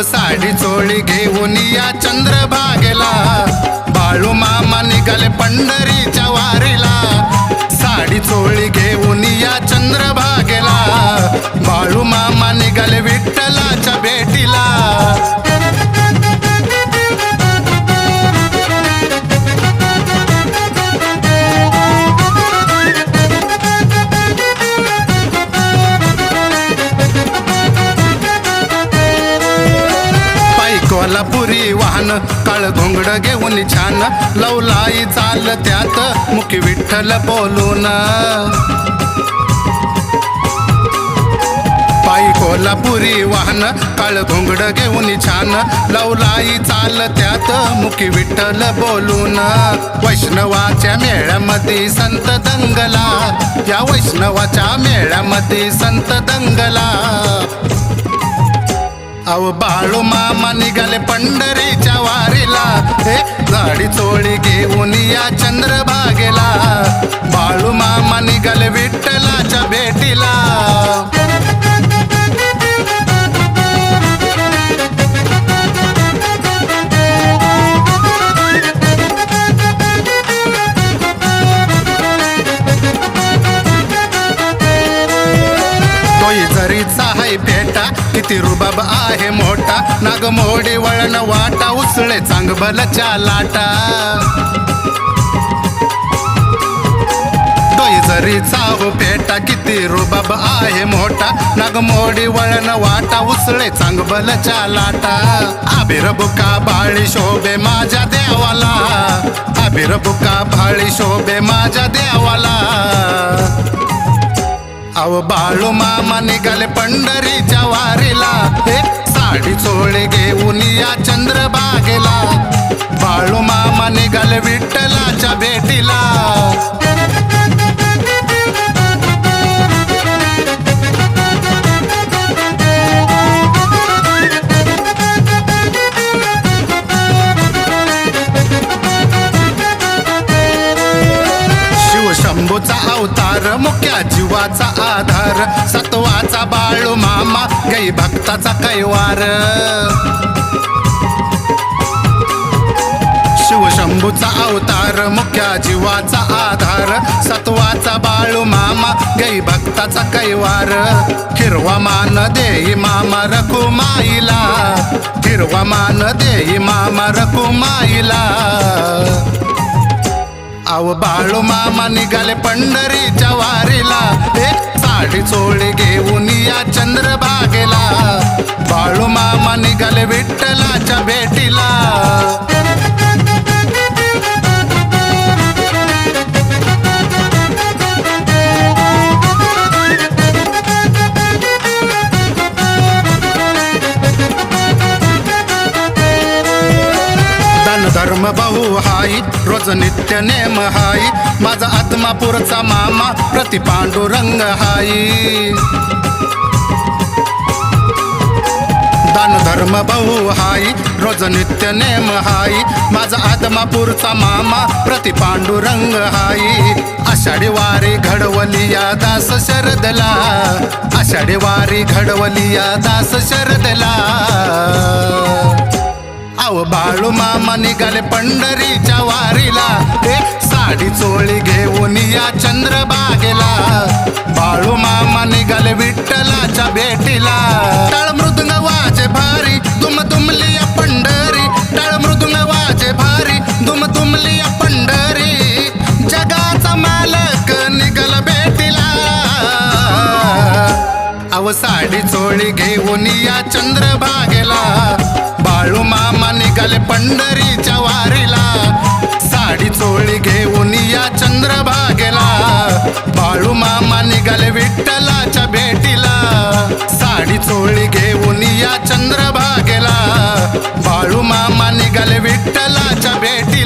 अव साडी चोळी घेऊन या चंद्रभागेला. बाळू मामा निघाले पंढरीच्या वारीला. साडी चोळी घेऊन या चंद्रभागेला. बाळू मामा निघाले विठ्ठलाच्या भेटी पायी कोल्हापुरी वाहन काळ घोंगड घेऊन छान. लवलाई चाल त्यात मुखी विठ्ठल बोलून. पायी कोल्हापुरी वाहन काळ घोंगड घेऊन छान. लवलाई चाल त्यात मुखी विठ्ठल बोलून. वैष्णवाच्या मेळ्यामध्ये संत दंगला. या वैष्णवाच्या मेळ्यामध्ये संत दंगला. अव बाळू मामा निघाले पंढरीच्या वारीला. हे गाडी चोळी घेऊन या चंद्रभागेला. बाळू मामा निघाले विठ्ठलाच्या भेटीला. किती रुबाब आहे मोठा? नागमोडी वळण वाटा उसळे चांगबलच्या लाटा. जरीचा हो पेटा किती रुबाब आहे मोठा? नागमोडी वळण वाटा उसळे चांगबलच्या लाटा. आबिर बुका बाळी शोभे माझ्या देवाला? आबिर बुका भाळी शोभे माझ्या देवाला? अव बाळू मामा निघाले पंढरीच्या वारीला. हे साडी चोळे घेऊन या चंद्रबागेला बाळू मामा निघाले विठ्ठलाच्या भेटीला. अवतार मुख्या जीवाचा आधार. सत्वाचा बाळू मामा गई भक्ताचा कैवार शिवशंभूचा अवतार मुख्या जीवाचा आधार. सत्वाचा बाळू मामा गई भक्ताचा कैवार हिरवा मान देई मामा रखुमाईला. हिरवा मान देई मामा रखुमाईला. आव बाळू मामा निघाले पंढरीच्या वारीला. एक साडी चोळी घेऊन या चंद्रबागेला बाळू मामा निघाले विठ्ठलाच्या भेटीला. धर्म बहु हाई रोज नित्य नेम हाई माझा आत्मापूरचा मामा प्रति पांडुरंग हाई दान धर्म बहु हाई रोज नित्य नेम हाई माझा आदमापूरचा मामा प्रति पांडुरंग हाई आषाढी वारी घडवलिया दास शरदला. आषाढी वारी घडवलिया दास शरदला. अव बाळू मामा निघाले पंढरीच्या वारीला. ते साडी चोळी घेऊन या चंद्रबागेला बाळू मामा निघाले विठ्ठलाच्या भेटीला. टाळ मृदुंग वाजे भारी दुम तुमली या पंढरी. टाळ मृदुंग वाजे भारी तुम तुमली या पंढरी. जगाचा मालक निघाला भेटीला. अव साडी चोळी घेऊन या चंद्रभागेला. निघाले पंढरीच्या वारीला. साडी चोळी घेऊन या चंद्रभागेला. बाळू मामा निघाले विठ्ठलाच्या भेटीला. साडी चोळी घेऊन या चंद्रभागेला. बाळू मामा निघाले विठ्ठलाच्या भेटी